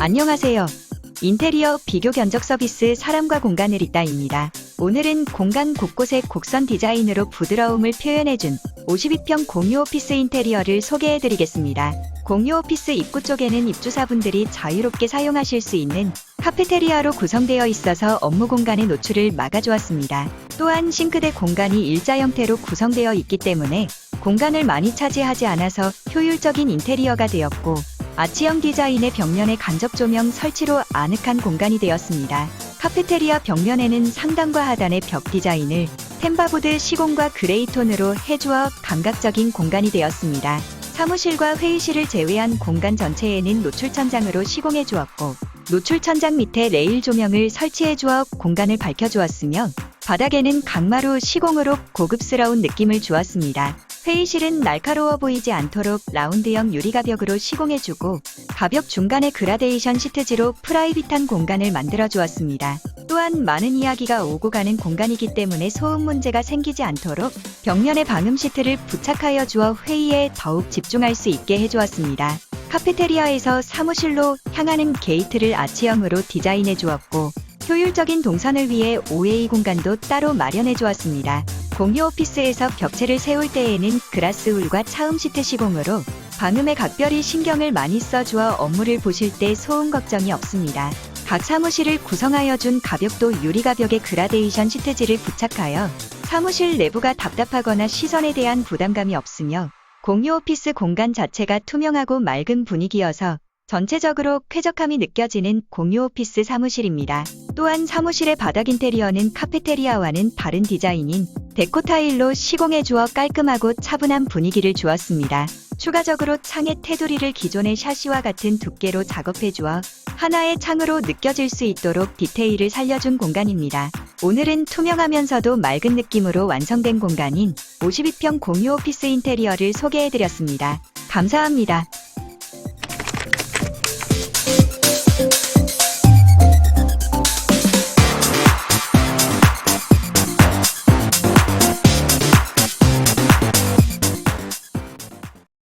안녕하세요. 인테리어 비교 견적 서비스 사람과 공간을 잇다입니다. 오늘은 공간 곳곳에 곡선 디자인으로 부드러움을 표현해준 52평 공유 오피스 인테리어를 소개해드리겠습니다. 공유 오피스 입구 쪽에는 입주사분들이 자유롭게 사용하실 수 있는 카페테리아로 구성되어 있어서 업무 공간의 노출을 막아주었습니다. 또한 싱크대 공간이 일자 형태로 구성되어 있기 때문에 공간을 많이 차지하지 않아서 효율적인 인테리어가 되었고 아치형 디자인의 벽면에 간접 조명 설치로 아늑한 공간이 되었습니다. 카페테리아 벽면에는 상단과 하단의 벽 디자인을 템바보드 시공과 그레이톤으로 해주어 감각적인 공간이 되었습니다. 사무실과 회의실을 제외한 공간 전체에는 노출 천장으로 시공해 주었고 노출 천장 밑에 레일 조명을 설치해 주어 공간을 밝혀 주었으며 바닥에는 강마루 시공으로 고급스러운 느낌을 주었습니다. 회의실은 날카로워 보이지 않도록 라운드형 유리가벽으로 시공해주고 가벽 중간에 그라데이션 시트지로 프라이빗한 공간을 만들어 주었습니다. 또한 많은 이야기가 오고 가는 공간이기 때문에 소음 문제가 생기지 않도록 벽면에 방음 시트를 부착하여 주어 회의에 더욱 집중할 수 있게 해주었습니다. 카페테리아에서 사무실로 향하는 게이트를 아치형으로 디자인해 주었고 효율적인 동선을 위해 OA 공간도 따로 마련해 주었습니다. 공유 오피스에서 벽체를 세울 때에는 그라스 울과 차음 시트 시공으로 방음에 각별히 신경을 많이 써주어 업무를 보실 때 소음 걱정이 없습니다. 각 사무실을 구성하여 준 가벽도 유리가벽에 그라데이션 시트지를 부착하여 사무실 내부가 답답하거나 시선에 대한 부담감이 없으며 공유 오피스 공간 자체가 투명하고 맑은 분위기여서 전체적으로 쾌적함이 느껴지는 공유 오피스 사무실입니다. 또한 사무실의 바닥 인테리어는 카페테리아와는 다른 디자인인 데코 타일로 시공해 주어 깔끔하고 차분한 분위기를 주었습니다. 추가적으로 창의 테두리를 기존의 샤시와 같은 두께로 작업해 주어 하나의 창으로 느껴질 수 있도록 디테일을 살려준 공간입니다. 오늘은 투명하면서도 맑은 느낌으로 완성된 공간인 52평 공유 오피스 인테리어를 소개해드렸습니다. 감사합니다.